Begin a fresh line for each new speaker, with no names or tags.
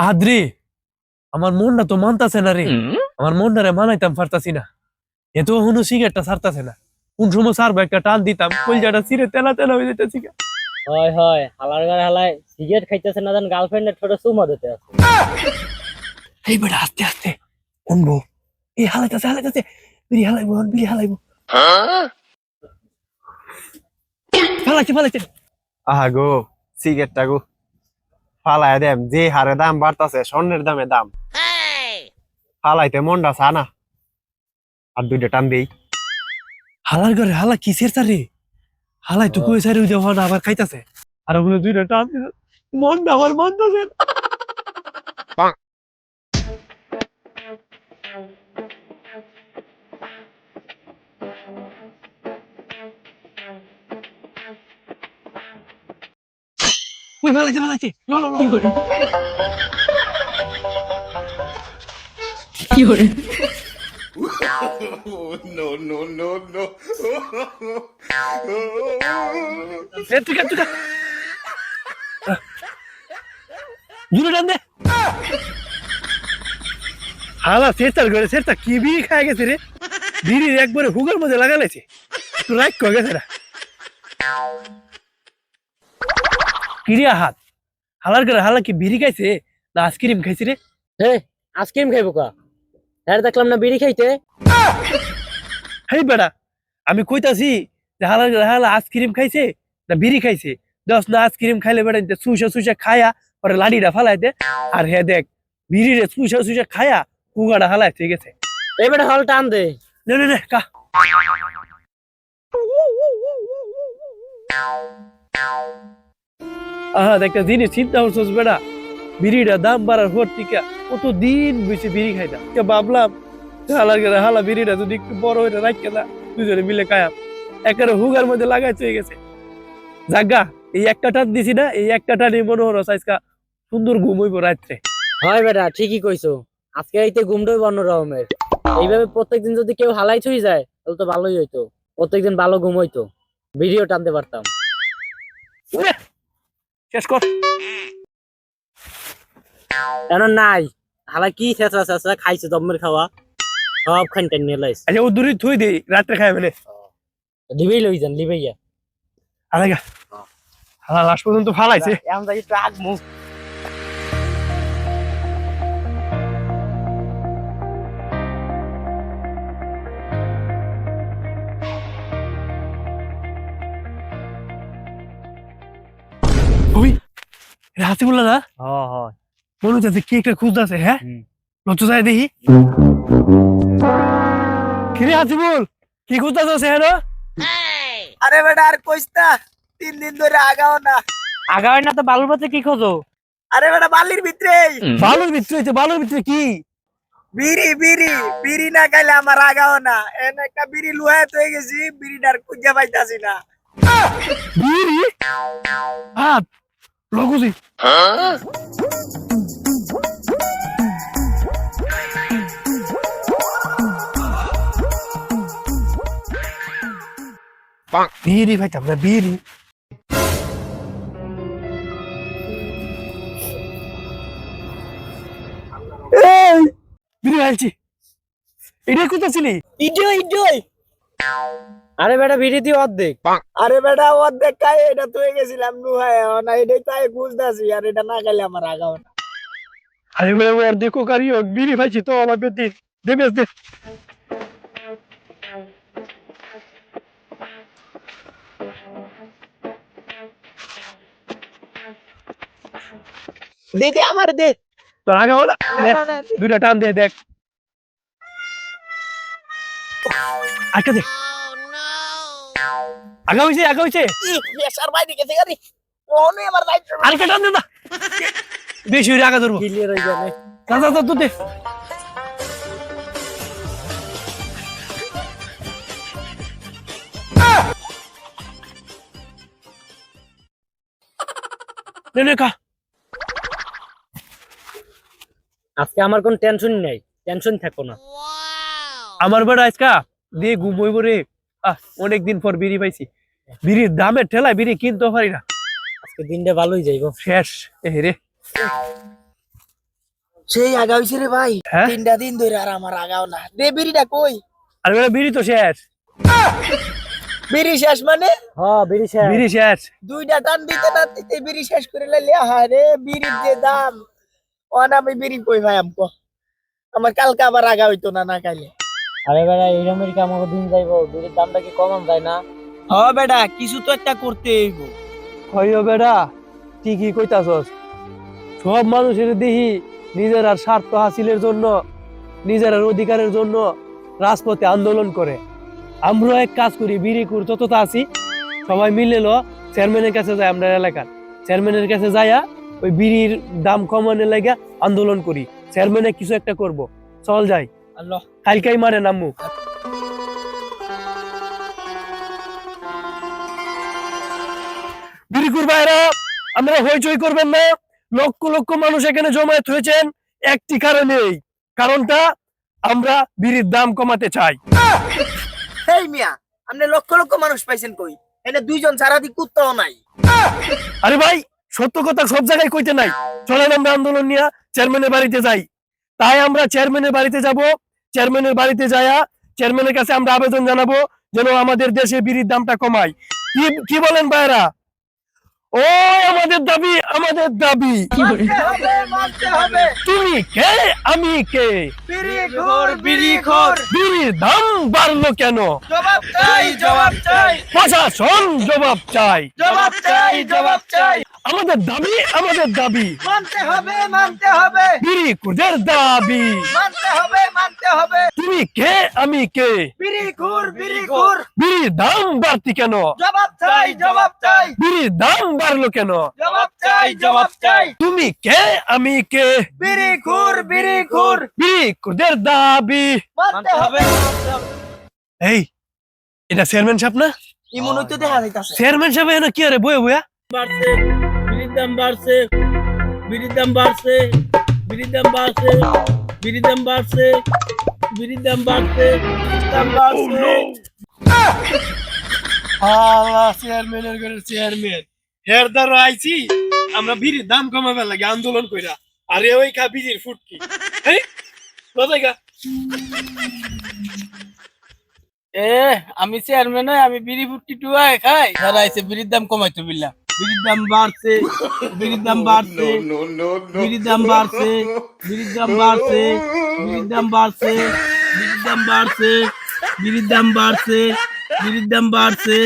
আহাদ্রি আমার মনটা তো মানতাছে না রে। আমার মনটা রে মানাইতাম পারতাছি না। এত হুনু সিগারেটটা ছাড়তাছে না। কোন সময় সারবো একটা টান দিতাম কলজাটা চিরে তেলা তেলা হয়ে যেতেছি।
হয় হয় হালার গায়ে হালায় সিগারেট খাইতেছে না জান গার্লফ্রেন্ডের ছোট চুমা দিতে আছে।
এই বেটা আস্তে আস্তে। উনবো এই হালাইতাছে হালাইতাছে। বিড়ি হালাইবো হন, বিড়ি হালাইবো। ফালাইছে ফালাইছে
আহা গো সিগারেটটা গো। ফালায় দেম যে হারে দাম বাড়তাছে স্বর্ণের দামে দাম। ফালাইতে মনটা সানা আর দুইটা টান দেই।
হালার ঘরে হালা কিসের তারে হালাই তো কই সারি দেওয়া না আবার খাইতাছে? আর ওগুলো দুইটা টান। মন না আমার মন ওই ভালাইছে ভালাইছে লো লো লো এ, তুই খা, তুই খা। জুড়ে টান দে হালা সেরতার করে সেরতা কি বিড়ি খায় গেছে রে? বিড়ির একবারে হুগার মধ্যে লাগালেছে। একটু রাইক কয়ে গেছে না কিরিয়া হাত হালার করে হালা কি বিড়ি খাইছে? না আইসক্রিম খাইছে রে।
হে আইসক্রিম খাইবো কা? হ্যাঁ দেখলাম না বিড়ি খাইতে।
হেই বেড়া আমি কইতাছি যে হালার করে হালা আইসক্রিম খাইছে না বিড়ি খাইছে? দশ না আইসক্রিম খাইলে বেড়া সুসা সুসা খায়া পরে লাডিটা ফালাই দে। আর হে দেখ বিড়ি রে সুসা সুসা খায়া কুগাটা হালাই ঠিক আছে
এই বেটা হল টান দে।
নে নে নে কা। আহা একটা জিনিস চিন্তা করছস বেড়া বিড়িটা দাম বাড়ার হর টিকা কত দিন বেশি বিড়ি খাইতাম কে ভাবলাম হালার গেলে হালা বিড়িটা যদি একটু বড় হইতে রাখকে না দুজনে মিলে খায়াম একেবারে হুগার মধ্যে লাগাই চয়ে গেছে। জাগা এই একটা টান দিছি না এই একটা টানই মনে হলো আজকা সুন্দর ঘুম হইব রাত্রে।
হয় বেটা ঠিকই কইছো। আজকে এইতে ঘুমটাই অন্য রকমের। এইভাবে প্রত্যেকদিন যদি কেউ হালাই ছুই যায় তাহলে তো ভালোই হইতো। প্রত্যেকদিন ভালো ঘুম হইতো। ভিডিও টানতে পারতাম।
শেষ কর
কেন নাই হালা কি ছেঁচড়া ছেঁচড়া খাইছে দমের খাওয়া সব খান টান নিয়ে লাইছে
আচ্ছা ও দূরে থুই দে রাত্রে খাই ফেলে
দিবেই লই যান লিবেইয়া
আলাগা হালা লাস্ট পর্যন্ত ফালাইছে
এমন যাই মুখ
ওই এটা হাসিবুল্লাহ না?
হ হ
মনে হচ্ছে কি একটা খুঁজতেছে হ্যাঁ?
হুম।
লজ্জ যায় দেখি। কিরে হাসিবুল কি খুঁজতেছে হ্যাঁ
আরে বেটা আর কইস না তিন দিন ধরে আগাও না।
আগাওয়ার না তো বালুর পাতে কি খোঁজো?
আরে বেটা বালির ভিতরে
বালুর ভিতরে হইছে বালুর ভিতরে কি?
বিড়ি বিড়ি বিড়ি না খাইলে আমার আগাও না। এনে একটা বিড়ি লুহায় হয়ে গেছি বিড়িটার খুঁজে পাইতাছি না।
বিড়ি? হাত লগুজি বিড়ি ভাইতাম না বিড়ি এই, বিড়ি ভাইছি এটা কোথা ছিলি
ইডিও ইডিওই
আরে বেটা ভিড়ি দিয়ে অর্ধেক।
আরে বেটা অর্ধেক খাই এটা তো গেছিলাম লুহায় না এটাই তাই খুঁজতেছি আর এটা না খাইলে আমার আগাও না।
আরে বলে আর দেখো কারিও বিড়ি ভাইছি তো আমার বেদিন দেবে দে
দে। দে আমার দে।
তোর আগে হলো দুইটা টান দিয়ে দেখ। আটকা দে। আগা হইছে আগা হইছে।
প্রেসার বাইরে গেছে গাড়ি। ওহনে আমার দায়িত্ব
দে না বেশি হইলে আগা ধরবো।
ক্লিয়ার যাবে।
তুই দে। নে নে খা।
আজকে আমার কোন টেনশন নাই। টেনশন থাকো না।
আমার বেড়া আজকা দিয়ে ঘুম হইব রে। আহ অনেকদিন পর বিড়ি পাইছি। বিড়ির দামের ঠেলায় বিড়ি কিনতে পারি না।
আজকে দিনটা ভালোই যাইবো।
শেষ। এ রে।
সেই আগা হইছে রে ভাই।
হ্যাঁ?
তিনটা দিন ধরে আর আমার আগাও না। দে বিড়িটা কই?
আর বেটা বিড়ি তো শেষ।
বিড়ি শেষ মানে?
হ বিড়ি শেষ।
বিড়ি শেষ।
দুইটা টান দিতে না দিতে বিড়ি শেষ করে লাইলে। হায় রে বিড়ির যে দাম। অন আমি বিড়ি কই ভাই আমকো? আমার কালকে আবার আগা হইতো না না খাইলে।
আরে বেড়া এইরকমের কি আমাকে দিন যাইবো? বিড়ির দামটা কি কমান যায় না?
হ বেটা কিছু তো একটা করতে হইব।
হইও বেটা ঠিকই কইতাছস। সব মানুষের দেখি নিজের আর স্বার্থ হাসিলের জন্য নিজের আর অধিকারের জন্য রাজপথে আন্দোলন করে। আমরা এক কাজ করি বিড়িকুর যতটা আছি সবাই মিলে লো চেয়ারম্যানের কাছে যাই আমরা এলাকার। চেয়ারম্যানের কাছে যাইয়া ওই বিড়ির দাম কমানোর লাগে আন্দোলন করি। চেয়ারম্যানে কিছু একটা করব। চল যাই। কালকাই মানে নামু। বিরিকুর ভাইরা আমরা হইচই করবেন না। লক্ষ লক্ষ মানুষ এখানে জমায়েত হয়েছেন একটি কারণেই কারণটা আমরা বিড়ির দাম কমাতে চাই।
হেই মিয়া আপনি লক্ষ লক্ষ মানুষ পাইছেন কই? এনে দুইজন ছাড়া দি কুত্তাও নাই।
আরে ভাই সত্য কথা সব জায়গায় কইতে নাই। চলেন আমরা আন্দোলন নিয়ে চেয়ারম্যানের বাড়িতে যাই। তাই আমরা চেয়ারম্যানের বাড়িতে যাব। চেয়ারম্যানের বাড়িতে যায়া চেয়ারম্যানের কাছে আমরা আবেদন জানাব যেন আমাদের দেশে বিড়ির দামটা কমায়। কি কি বলেন ভাইরা ও আমাদের দাবি আমাদের দাবি। তুমি কে? আমি কে?
বিড়ি খোর।
বিড়ির দাম বাড়লো কেন?
জবাব চাই জবাব চাই।
প্রশাসন জবাব চাই।
জবাব চাই জবাব চাই।
আমাদের দাবি আমাদের দাবি।
মানতে হবে মানতে হবে।
বিড়ি কুদের দাবি।
মানতে হবে মানতে হবে।
তুমি কে আমি কে?
বিড়ি খোর বিড়ি খোর।
বিড়ির দাম বাড়তি কেন?
জবাব চাই জবাব চাই।
বিড়ির দাম বাড়লো কেন?
জবাব চাই জবাব চাই।
তুমি কে আমি কে?
বিড়ি খোর বিড়ি খোর।
বিড়ি কুদের দাবি।
মানতে হবে
এই এটা চেয়ারম্যান সাহেব না?
ইমন হইতে দেখা যাইতাছে।
চেয়ারম্যান সাহেব এনে কি আরে বয়ে বয়া?
দাম বাড়ছে বিড়ির দাম বাড়ছে বিড়ির দাম বাড়ছে বিড়ির দাম বাড়ছে বিড়ির দাম বাড়ছে দাম বাড়ছে।
আল্লাহ চেয়ারম্যানের ঘরের চেয়ারম্যান হের দ্বারা আইছি আমরা বিড়ির দাম কমাবে লাগে আন্দোলন কইরা। আরে ওই খা বিড়ির ফুটকি। এই কোথায় গা?
এ আমি চেয়ারম্যান আমি বিড়ি ফুটকি টুয়াই খাই। যারা আইছে বিড়ির দাম কমাইতো বিল্লা। বিড়ির দাম বাড়ছে বিড়ির দাম বাড়ছে বিড়ির দাম বাড়ছে বিড়ির দাম বাড়ছে বিড়ির দাম বাড়ছে বিড়ির দাম বাড়ছে বিড়ির দাম বাড়ছে বিড়ির দাম বাড়ছে